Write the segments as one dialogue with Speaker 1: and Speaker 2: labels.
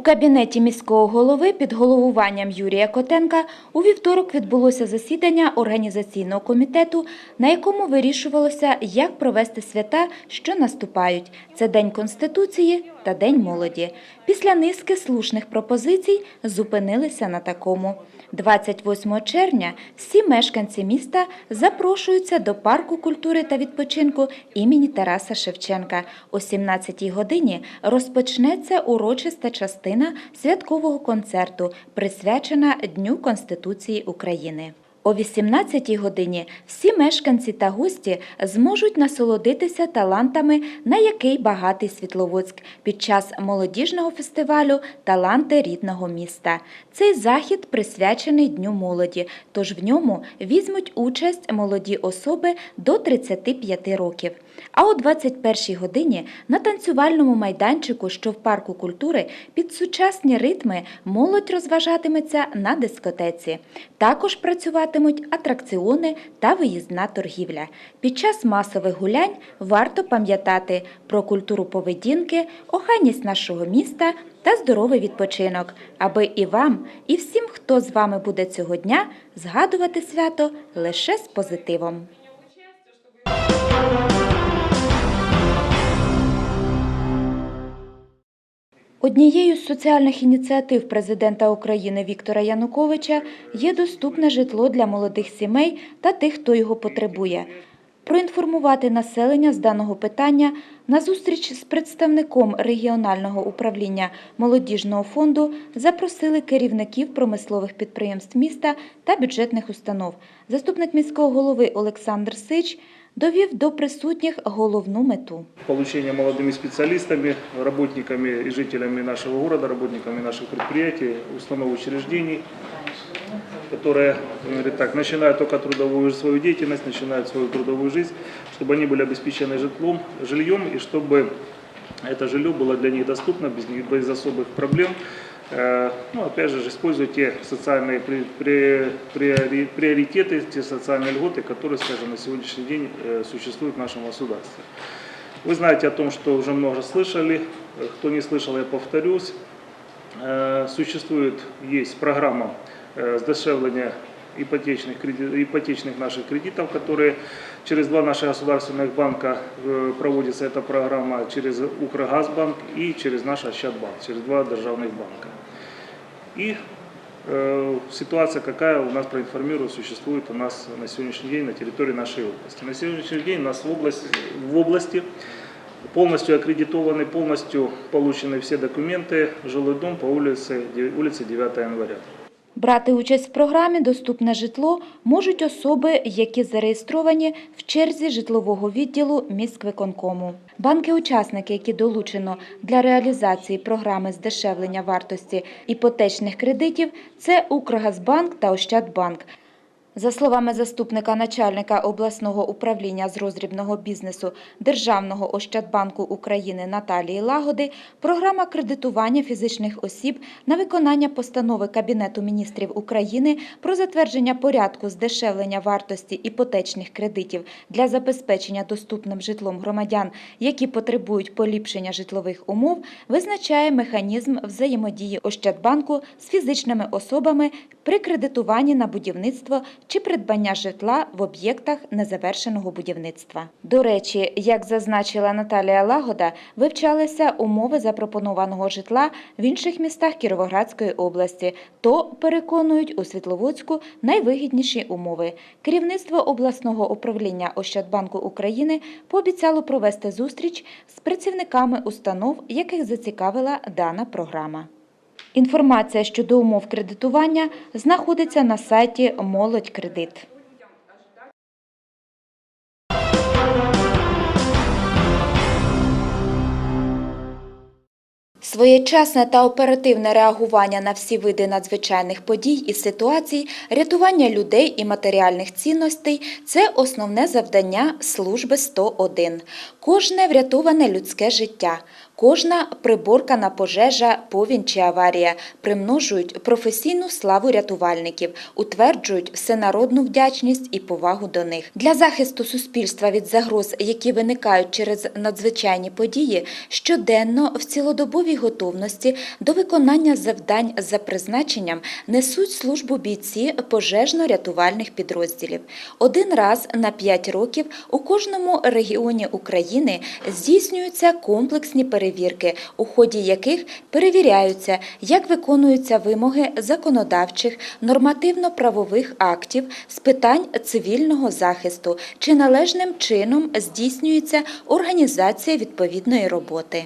Speaker 1: кабінеті міського голови під головуванням Юрія Котенка у вівторок відбулося засідання організаційного комітету, на якому вирішувалося, як провести свята, що наступають. Це День Конституції та День молоді. Після низки слушних пропозицій зупинилися на такому. 28 червня всі мешканці міста запрошуються до парку культури та відпочинку імені Тараса Шевченка. О 17 годині розпочнеться урочиста частина святкового концерту, присвячена Дню Конституції України. О 18 годині всі мешканці та гості зможуть насолодитися талантами, на який багатий Світловодськ під час молодіжного фестивалю Таланти рідного міста. Цей захід присвячений Дню молоді, тож в ньому візьмуть участь молоді особи до 35 років. А о 21-й годині на танцювальному майданчику, що в парку культури, під сучасні ритми молодь розважатиметься на дискотеці. Також працюватимуть атракціони та виїзна торгівля. Під час масових гулянь варто пам'ятати про культуру поведінки, охайність нашого міста та здоровий відпочинок, аби і вам, і всім, хто з вами буде цього дня, згадувати свято лише з позитивом. Однією з соціальних ініціатив президента України Віктора Януковича є доступне житло для молодих сімей та тих, хто його потребує. Проінформувати населення з даного питання на зустріч з представником регіонального управління молодіжного фонду запросили керівників промислових підприємств міста та бюджетних установ. Заступник міського голови Олександр Сич довів до присутніх головну мету.
Speaker 2: получение молодыми специалистами, работниками и жителями нашего города, работниками наших предприятий, установ учреждений, которые, говорит так, начинают только трудовую свою деятельность, начинают свою трудовую жизнь, чтобы они были обеспечены житлом, жильем и чтобы это жилье было для них доступно без, них- без особых проблем. Э, Ну, опять же, используя те социальные при- при- приори- приоритеты, те социальные льготы, которые, скажем, на сегодняшний день э, существуют в нашем государстве. Вы знаете о том, что уже много слышали. Э, Кто не слышал, я повторюсь. Существует, есть программа сдешевления ипотечных, ипотечных наших кредитов, которые через два наших государственных банка э, проводится эта программа, через Укргазбанк и через наш Ощадбанк, через два державных банка. И э, ситуация какая у нас проинформирую, существует у нас на сегодняшний день на территории нашей области. На сегодняшний день у нас в области, в области полностью аккредитованы, полностью получены все документы, жилой дом по улице, улице 9 января.
Speaker 1: Брати участь в програмі Доступне житло можуть особи, які зареєстровані в черзі житлового відділу міськвиконкому. Банки-учасники, які долучено для реалізації програми здешевлення вартості іпотечних кредитів, це Укргазбанк та Ощадбанк. За словами заступника начальника обласного управління з роздрібного бізнесу Державного Ощадбанку України Наталії Лагоди, програма кредитування фізичних осіб на виконання постанови Кабінету міністрів України про затвердження порядку здешевлення вартості іпотечних кредитів для забезпечення доступним житлом громадян, які потребують поліпшення житлових умов, визначає механізм взаємодії Ощадбанку з фізичними особами при кредитуванні на будівництво чи придбання житла в об'єктах незавершеного будівництва. До речі, як зазначила Наталія Лагода, вивчалися умови запропонованого житла в інших містах Кіровоградської області, то переконують у Світловодську найвигідніші умови. Керівництво обласного управління Ощадбанку України пообіцяло провести зустріч з працівниками установ, яких зацікавила дана програма. Інформація щодо умов кредитування знаходиться на сайті Молодь Кредит. Своєчасне та оперативне реагування на всі види надзвичайних подій і ситуацій, рятування людей і матеріальних цінностей – це основне завдання служби 101. Кожне врятоване людське життя, Кожна приборкана пожежа, повінь чи аварія примножують професійну славу рятувальників, утверджують всенародну вдячність і повагу до них. Для захисту суспільства від загроз, які виникають через надзвичайні події, щоденно в цілодобовій готовності до виконання завдань за призначенням несуть службу бійці пожежно-рятувальних підрозділів. Один раз на 5 років у кожному регіоні України здійснюються комплексні перевірки, у ході яких перевіряються, як виконуються вимоги законодавчих, нормативно-правових актів з питань цивільного захисту, чи належним чином здійснюється організація відповідної роботи.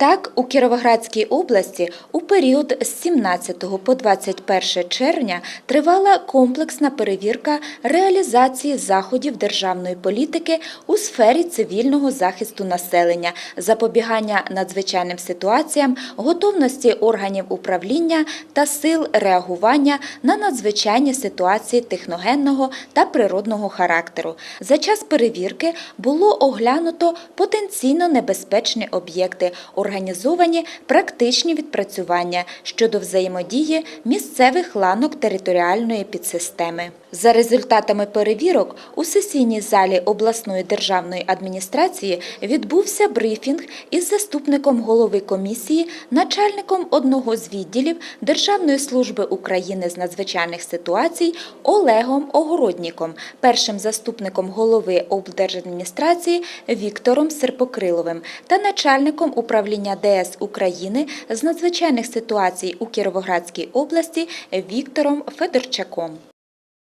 Speaker 1: Так, у Кіровоградській області у період з 17 по 21 червня тривала комплексна перевірка реалізації заходів державної політики у сфері цивільного захисту населення, запобігання надзвичайним ситуаціям, готовності органів управління та сил реагування на надзвичайні ситуації техногенного та природного характеру. За час перевірки було оглянуто потенційно небезпечні об'єкти, організовані практичні відпрацювання щодо взаємодії місцевих ланок територіальної підсистеми. За результатами перевірок у сесійній залі обласної державної адміністрації відбувся брифінг із заступником голови комісії, начальником одного з відділів Державної служби України з надзвичайних ситуацій Олегом Огородніком, першим заступником голови облдержадміністрації Віктором Серпокриловим та начальником управління ДС України з надзвичайних ситуацій у Кіровоградській області Віктором Федорчаком.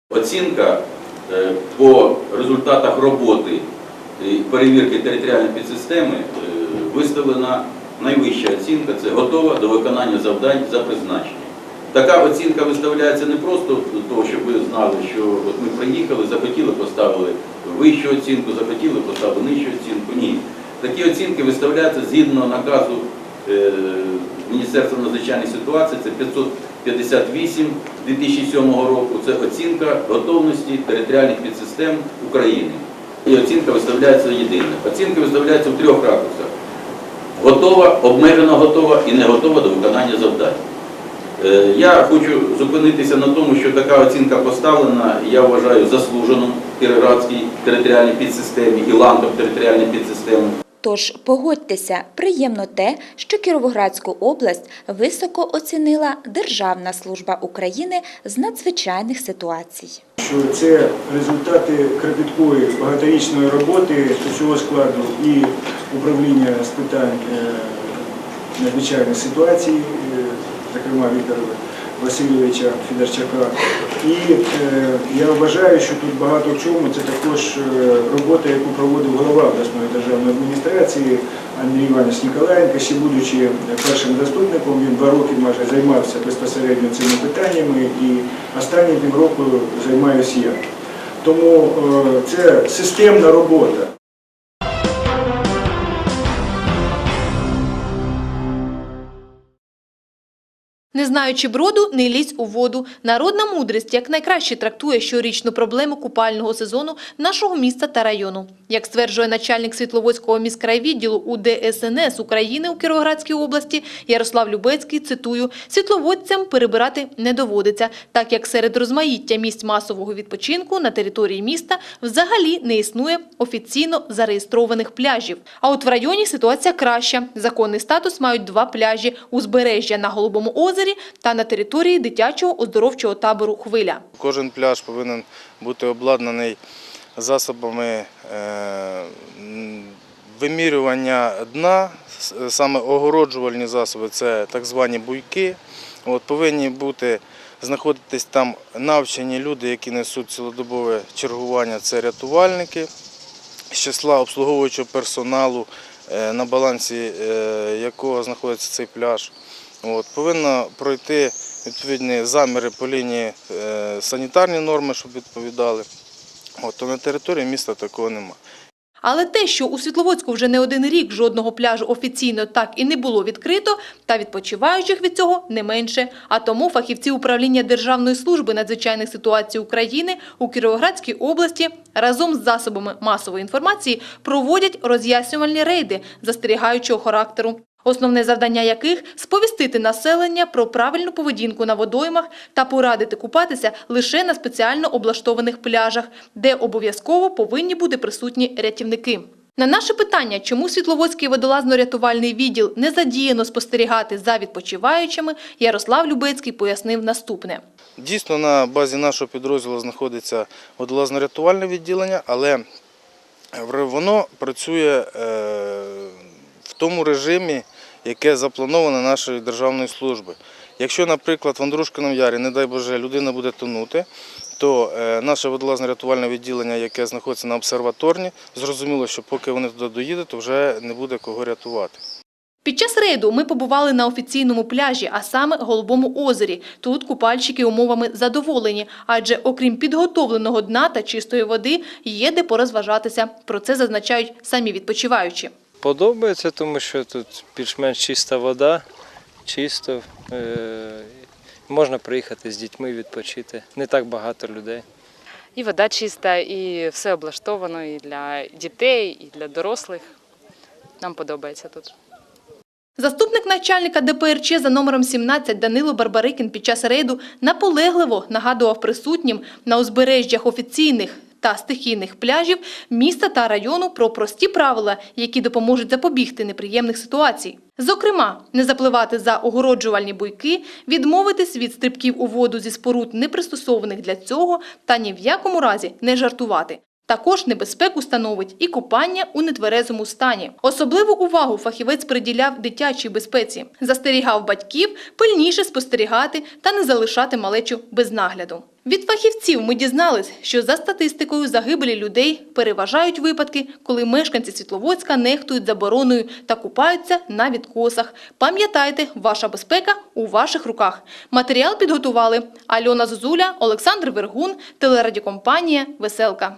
Speaker 3: Оцінка е, по результатах роботи перевірки територіальної підсистеми е, виставлена найвища оцінка це готова до виконання завдань за призначенням. Така оцінка виставляється не просто того, щоб ви знали, що от ми приїхали, захотіли, поставили вищу оцінку, захотіли, поставили нижчу оцінку. Ні. Такі оцінки виставляються згідно наказу е, Міністерства надзвичайних ситуацій, це 558 2007 року. Це оцінка готовності територіальних підсистем України. І оцінка виставляється єдина. Оцінка виставляється в трьох ракурсах. Готова, обмежено готова і не готова до виконання завдань. Е, Я хочу зупинитися на тому, що така оцінка поставлена, я вважаю, заслужено в Кіровоградській територіальній підсистемі і ландок територіальної підсистеми.
Speaker 1: Тож погодьтеся, приємно те, що Кіровоградську область високо оцінила Державна служба України з надзвичайних ситуацій.
Speaker 4: що це результати кропіткої багаторічної роботи усього складу і управління з питань е, надзвичайних ситуацій, е, зокрема Віктора Васильовича Федорчака. І е, я вважаю, що тут багато в чому це також е, робота, яку проводив голова обласної державної адміністрації Андрій Іванович Ніколаєнко. Ще будучи першим заступником, він два роки майже займався безпосередньо цими питаннями і останні півроку займаюся я. Тому е, це системна робота.
Speaker 5: Не знаючи броду, не лізь у воду. Народна мудрість як найкраще трактує щорічну проблему купального сезону нашого міста та району. Як стверджує начальник Світловодського міськрайвідділу УДСНС України у Кіровоградській області Ярослав Любецький, цитую, «світловодцям перебирати не доводиться, так як серед розмаїття місць масового відпочинку на території міста взагалі не існує офіційно зареєстрованих пляжів. А от в районі ситуація краща. Законний статус мають два пляжі – узбережжя на Голубому озері та на території дитячого оздоровчого табору «Хвиля».
Speaker 6: Кожен пляж повинен бути обладнаний засобами е, вимірювання дна, саме огороджувальні засоби, це так звані буйки. От, повинні бути знаходитись там навчені люди, які несуть цілодобове чергування, це рятувальники з числа обслуговуючого персоналу, е, на балансі е, якого знаходиться цей пляж. От, повинно пройти відповідні заміри по лінії е, санітарні норми, щоб відповідали. От, то на території міста такого немає.
Speaker 5: Але те, що у Світловодську вже не один рік жодного пляжу офіційно так і не було відкрито, та відпочиваючих від цього не менше. А тому фахівці управління Державної служби надзвичайних ситуацій України у Кіровоградській області разом з засобами масової інформації проводять роз'яснювальні рейди застерігаючого характеру. Основне завдання яких – сповістити населення про правильну поведінку на водоймах та порадити купатися лише на спеціально облаштованих пляжах, де обов'язково повинні бути присутні рятівники. На наше питання, чому Світловодський водолазно-рятувальний відділ не задіяно спостерігати за відпочиваючими, Ярослав Любецький пояснив наступне.
Speaker 6: Дійсно, на базі нашого підрозділу знаходиться водолазно-рятувальне відділення, але воно працює е, в тому режимі, яке заплановано нашою державною службою. Якщо, наприклад, в Андрушкиному ярі, не дай Боже, людина буде тонути, то е, наше водолазно-рятувальне відділення, яке знаходиться на обсерваторні, зрозуміло, що поки вони туди доїдуть, то вже не буде кого рятувати.
Speaker 5: Під час рейду ми побували на офіційному пляжі, а саме Голубому озері. Тут купальщики умовами задоволені, адже окрім підготовленого дна та чистої води, є де порозважатися. Про це зазначають самі відпочиваючі.
Speaker 7: Подобається, тому що тут більш-менш чиста вода, чисто. Е- можна приїхати з дітьми відпочити. Не так багато людей.
Speaker 8: І вода чиста, і все облаштовано і для дітей, і для дорослих. Нам подобається тут.
Speaker 5: Заступник начальника ДПРЧ за номером 17 Данило Барбарикін під час рейду наполегливо нагадував присутнім на узбережжях офіційних та стихійних пляжів міста та району про прості правила, які допоможуть запобігти неприємних ситуацій. Зокрема, не запливати за огороджувальні буйки, відмовитись від стрибків у воду зі споруд, не пристосованих для цього, та ні в якому разі не жартувати. Також небезпеку становить і купання у нетверезому стані. Особливу увагу фахівець приділяв дитячій безпеці, застерігав батьків пильніше спостерігати та не залишати малечу без нагляду. Від фахівців ми дізнались, що за статистикою загибелі людей переважають випадки, коли мешканці Світловодська нехтують забороною та купаються на відкосах. Пам'ятайте, ваша безпека у ваших руках. Матеріал підготували Альона Зозуля, Олександр Вергун, телерадіокомпанія «Веселка».